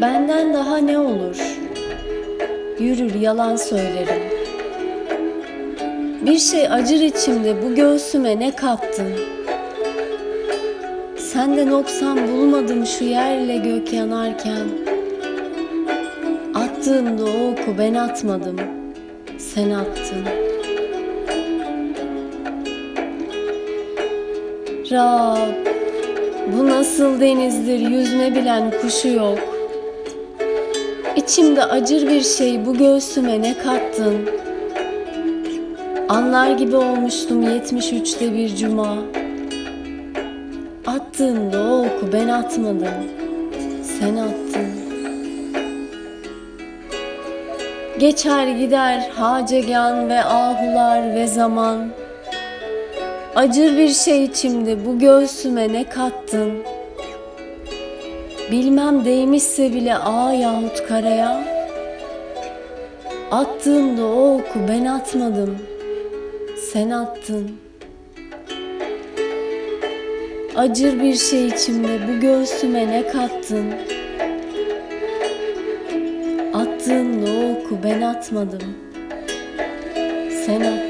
Benden daha ne olur? Yürür yalan söylerim. Bir şey acır içimde bu göğsüme ne kattın? Sende noksan bulmadım şu yerle gök yanarken. Attığımda o oku ben atmadım, sen attın. Rab, bu nasıl denizdir yüzme bilen kuşu yok. İçimde acır bir şey bu göğsüme ne kattın? Anlar gibi olmuştum 73'te bir cuma. Attığında o oku ben atmadım, sen attın. Geçer gider hacegan ve ahular ve zaman. Acır bir şey içimde bu göğsüme ne kattın? Bilmem değmişse bile ağa yahut karaya. Attığımda o oku ben atmadım, sen attın. Acır bir şey içimde bu göğsüme ne kattın? Attığımda o oku ben atmadım, sen attın.